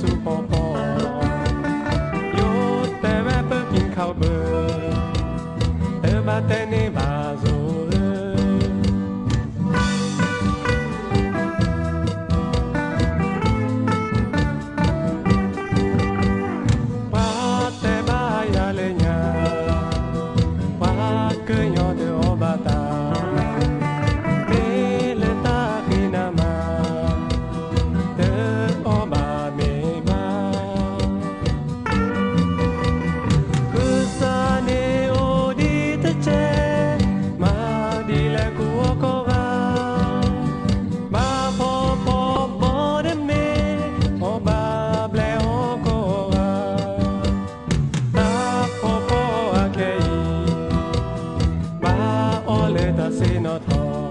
สู่ปอปอยุดแต่แม่เปิ้กินข้าวเบอร์เออมาแต่นี่ say not all.